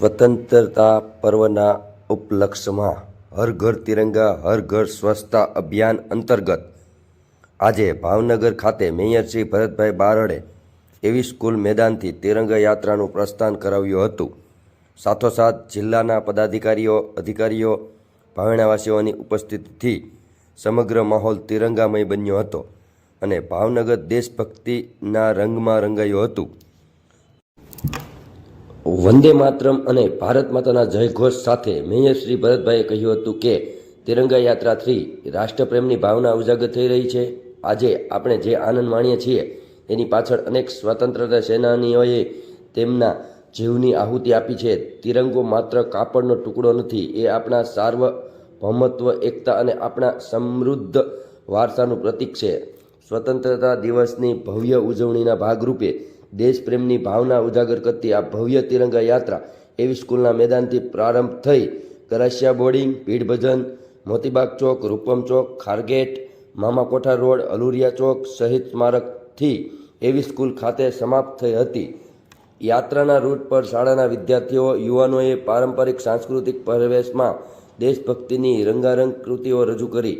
સ્વતંત્રતા પર્વના ઉપલક્ષમાં હર ઘર તિરંગા, હર ઘર સ્વચ્છતા અભિયાન અંતર્ગત આજે ભાવનગર ખાતે મેયર શ્રી ભરતભાઈ બારડે એવી સ્કૂલ મેદાનથી તિરંગા યાત્રાનું પ્રસ્થાન કરાવ્યું હતું. સાથોસાથ જિલ્લાના પદાધિકારીઓ, અધિકારીઓ ભાવણાવાસીઓની ઉપસ્થિતિથી સમગ્ર માહોલ તિરંગામય બન્યો હતો અને ભાવનગર દેશભક્તિના રંગમાં રંગાયું હતું. વંદે માતરમ અને ભારત માતાના જયઘોષ સાથે મેયર શ્રી ભરતભાઈએ કહ્યું હતું કે તિરંગા યાત્રાથી રાષ્ટ્રપ્રેમની ભાવના ઉજાગર થઈ રહી છે. આજે આપણે જે આનંદ માણીએ છીએ, એની પાછળ અનેક સ્વતંત્રતા સેનાનીઓએ તેમના જીવની આહુતિ આપી છે. તિરંગો માત્ર કાપડનો ટુકડો નથી, એ આપણા સાર્વભૌમત્વ, એકતા અને આપણા સમૃદ્ધ વારસાનું પ્રતીક છે. સ્વતંત્રતા દિવસની ભવ્ય ઉજવણીના ભાગરૂપે દેશપ્રેમની ભાવના ઉજાગર કરતી આ ભવ્ય તિરંગા યાત્રા એવી સ્કૂલના મેદાનથી પ્રારંભ થઈ. કરાશિયા બોર્ડિંગ ભીડભજન મોતીબાગ ચોક, રૂપમ ચોક, ખારગેટ, મામા કોઠા રોડ, અલુરિયા ચોક સહિત સ્મારકથી એવી સ્કૂલ ખાતે સમાપ્ત થઈ હતી. યાત્રાના રૂટ પર શાળાના વિદ્યાર્થીઓ, યુવાનોએ પારંપરિક સાંસ્કૃતિક પરિવેશમાં દેશભક્તિની રંગારંગ કૃતિઓ રજૂ કરી.